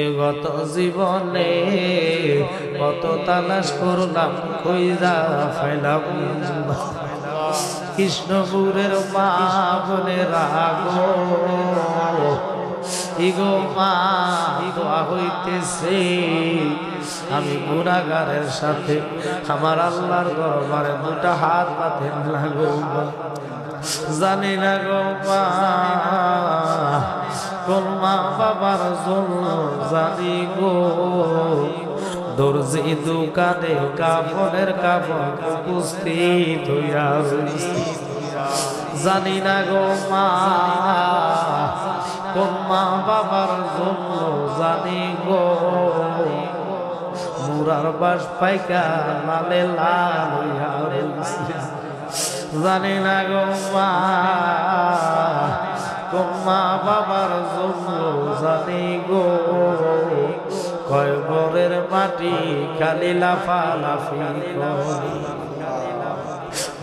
এ গত জীবনে কত তালাশ করলাম, কইরা ফাইলাম কৃষ্ণপুরের মা বলে রাগো ইগো মা, দোয়া হইতেছে। আমি গুণাগারের সাথে আমার আল্লাহর দরবারে দুটা হাত পাতে লাগো জানি না গো মা কোন মা বাবার জন্য জানি গো। দর্জি দোকানে কাপড়ের কাপড় উপস্থিত হইয়া। জানি না গো মা, কোন মা বাবার জন্য জানি গো। মুরার বাস পাইকা লালে লাল জানি না গো মা কোন মা বাবার জানি গো। কয় বরের মাটি খালি লাফা লাফি করে।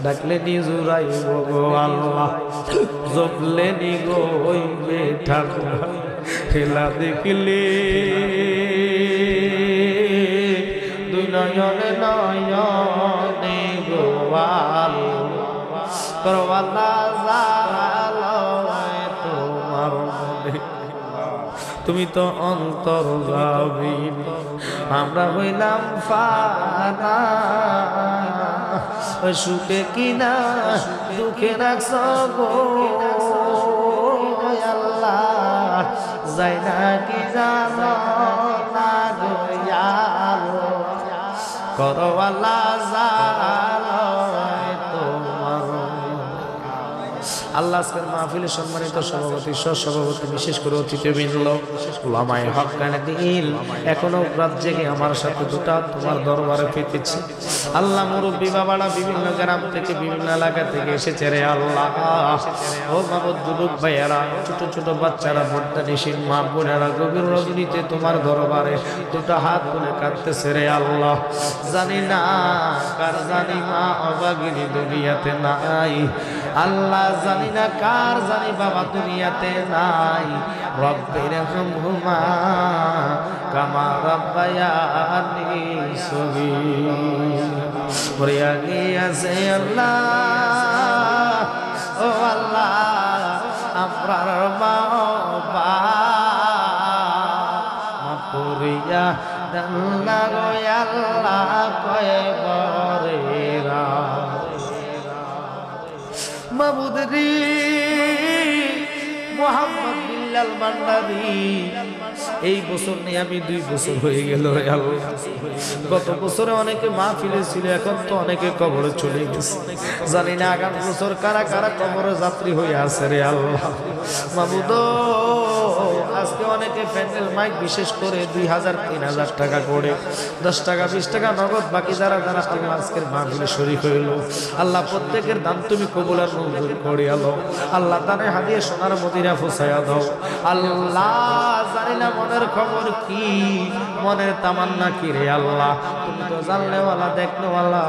ডাকলে নি জুরাইব গো আল্লাহ, জপলে নি গো ঠান্ডা খেলা দেখলে দুই নয়নে নয়নে গো আল্লাহ। করওয়ালা জালালয় তোমার মনে তুমি তো অন্তর যাবি আমরা হইলাম ফানা। সুখে কিনা, দুঃখে রাখছ আল্লাহ, যাই না কি জানো না গো করো আল্লাহ আল্লাহ আজকের মাহফিলে সম্মানিত সভাপতি সভাপতি বিশেষ করে অতিথিবৃন্দ, ওলামায় হকানে দিল, এখনও রাত জেগে আমার সাথে দুটা তোমার দরবারে পেতেছি আল্লাহ মুরব্বী, বাবারা, বিভিন্ন গ্রাম থেকে, বিভিন্ন এলাকা থেকে এসেছে রে আল্লাহ। ও বাবদ যুবক ভাইয়ারা, ছোট ছোট বাচ্চারা ভোটটা নিশিন মা বোনেরা, গভীর রজনীতে তোমার দরবারে দুটো হাত তুলে কাঁদতেছে রে আল্লাহ। জানি না কার জানি মা অবাগিনী দুনিয়াতে নাই। আল্লাহ জানি না কার জানি বাবা দুনিয়াতে নাই। রব্বের হুমা কামা রব্বায়ানি সগীর পড়িয়া গিয়াছে আল্লাহ, ও আল্লাহ আপনার মা বাবা। পড়িয়া দাল্লা গো আল্লাহ কয়ে বরেরা মাবুদরি মোহাম্মদ বিল্লাল এই বছর নিয়ে আমি দুই বছর হয়ে গেল গত বছরে অনেকে মা ছিল, এখন তো অনেকে কবরে চলে গেছে। জানি না আগামী বছর কারা কারা কবরে যাত্রী হয়ে আছে রে আল্লাহ। মাবুদ আজকে অনেকে প্যান্ডেল মাইক বিশেষ করে দুই হাজার, তিন হাজার টাকা করে, দশ টাকা, বিশ টাকা নগদ, বাকি যারা যারা আল্লাহ আজকের মাহফিলে শরীর হইল আল্লাহ প্রত্যেকের দান তুমি কবুল আর মঞ্জুর করিয়া দাও আল্লাহ দানে হাদিয়ে সোনার মদিরা ফুসাইয়া দাও। আল্লাহ, জানি না মনের খবর কি, মনের তামান্না কি রে আল্লাহ? তুমি তো জানলেওয়ালা দেখলেওয়ালা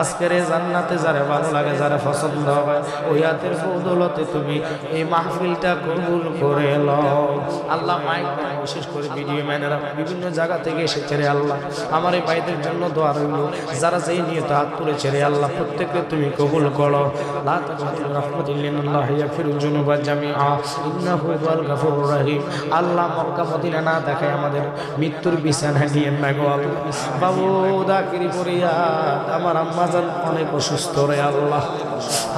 আজকের এই জান্নাতে যারা ভালো লাগে, যারা পছন্দ হয়, ওই হাতের বদৌলতে তুমি এই মাহফিলটা কবুল করে লও আল্লাহ মাইক বিশেষ করে ভিডিও ম্যানেরা বিভিন্ন জায়গা থেকে এসেছে রে আল্লাহ। আমার এই ভাইদের জন্য দোয়া রইল, যারা যেই নিয়ে তো হাত তুলেছে রে আল্লাহ, প্রত্যেককে তুমি কবুল করো। আমার আম্মা জান অনেক অসুস্থ রে আল্লাহ।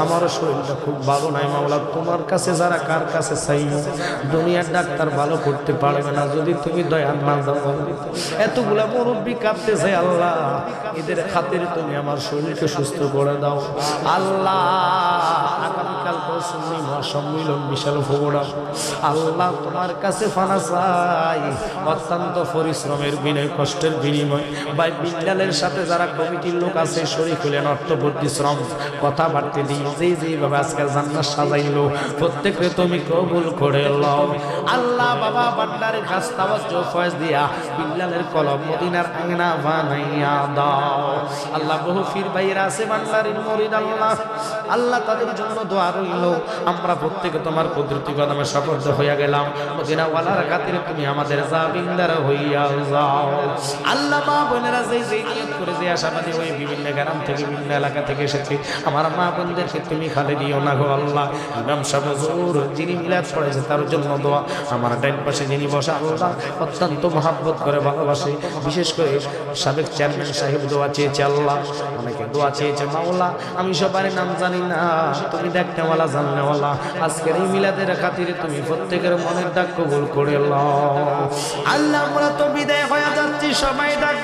আমার শরীরটা খুব ভালো নাই মাওলা, তোমার কাছে যারা কার কাছে চাই দুনিয়ার ডাক্তার ভালো করতে পারবে না, যদি তুমি দয়া না দাও। এতগুলা মুরব্বী কাঁদতেছে, আল্লাহ, এদের খাতির তুমি আমার শরীরকে সুস্থ করে দাও। আল্লাহ অত্যন্ত পরিশ্রমের বিনয়, কষ্টের বিনিময়। বিল্লালের সাথে যারা কমিটির লোক আছে, শরীর পরিশ্রম কথাবার্তা দিয়ে যে আজকে জান্নাত সাজাইলো, প্রত্যেককে তুমি কবুল করে লও। আল্লাহ বাবা দিয়া বিল্লালের মদিনার বানাইয়া দাও। আল্লাহ বহু ফির ভাইরা আছে আল্লাহ। আল্লাহ তাদের জন্য দোয়া আমরা প্রত্যেকে তোমার কুদরতি কদমে শপথ হইয়া গেলাম। তুমি আমাদের জাবিন্দার হইয়া যাও। আল্লাহ মা বোনেরা যেই যেই নিয়ত করে যে আশাবাদী হয়ে বিভিন্ন গ্রাম থেকে, বিভিন্ন এলাকা থেকে এসেছে। আমার মা বোনদেরকে তুমি খালে দিও না গো আল্লাহ। ইমাম সাহেব যিনি মিলাদ পড়েছে তার জন্য দোয়া। আমার ডাইন পাশে যিনি বসা, আল্লাহ অত্যন্ত মহাব্বত করে ভালোবাসে। বিশেষ করে সাবেক চেয়ারম্যান সাহেব দোয়া চেয়েছে আল্লাহ। অনেকে দোয়া চেয়েছে, মাওলা, আমি সবার নাম জানি না। তুমি দেখতেওয়ালা জাননেওয়ালা। আজকের এই মিলাদের খাতিরে তুমি প্রত্যেকের মনের ডাক কবুল করে লও। আল্লাহ, আমরা তো বিদায় হয়ে যাচ্ছি, সবাই ডাক